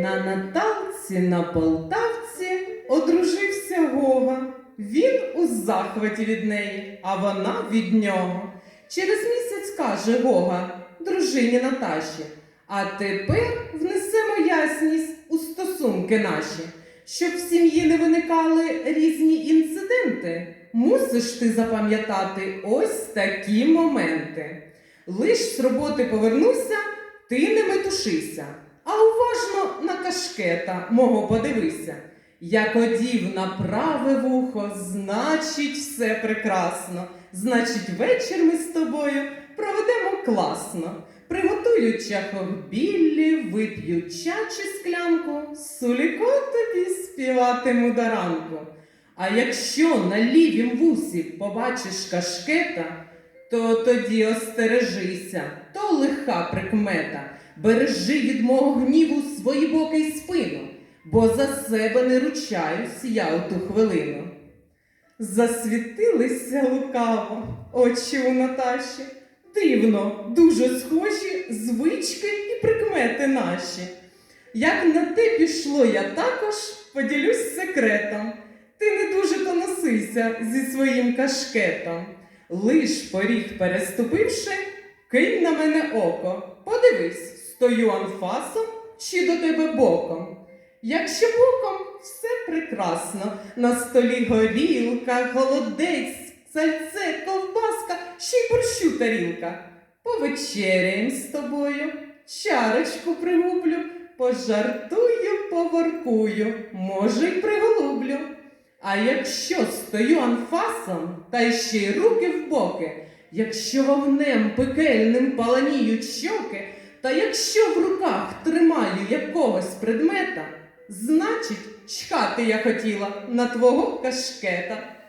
Наталці на Полтавці одружився Гога. Він у захваті від неї, а вона від нього. Через місяць каже Гога дружині Наташі. А тепер внесемо ясність у стосунки наші, щоб в сім'ї не виникали різні інциденти. Мусиш ти запам'ятати ось такі моменти. Лиш з роботи повернуся, ти не метушися, а на кашкета мого подивися. Як одів на праве вухо, значить все прекрасно. Значить, вечір ми з тобою проведемо класно. Приготую чахох біллі, вип'ю чачі склянку, суліко тобі співатиму до ранку. А якщо на лівім вусі побачиш кашкета, то тоді остережися, то лиха прикмета. Бережи від мого гніву свої боки й спину, бо за себе не ручаюсь я у ту хвилину. Засвітилися лукаво очі у Наташі. Дивно, дуже схожі звички і прикмети наші. Як на те пішло, я також поділюсь секретом. Ти не дуже то носися зі своїм кашкетом. Лиш поріг переступивши, кинь на мене око. Подивись, стою анфасом чи до тебе боком. Якщо боком все прекрасно, на столі горілка, голодець, сальце, ковбаска, ще й борщу тарілка. Повечеряєм з тобою, чарочку пригублю, пожартую, поворкую, може й приголублю. А якщо стою анфасом, та ще й руки в боки, якщо вогнем пекельним паланіють щоки, та якщо в руках тримаю якогось предмета, значить, чхати я хотіла на твого кашкета.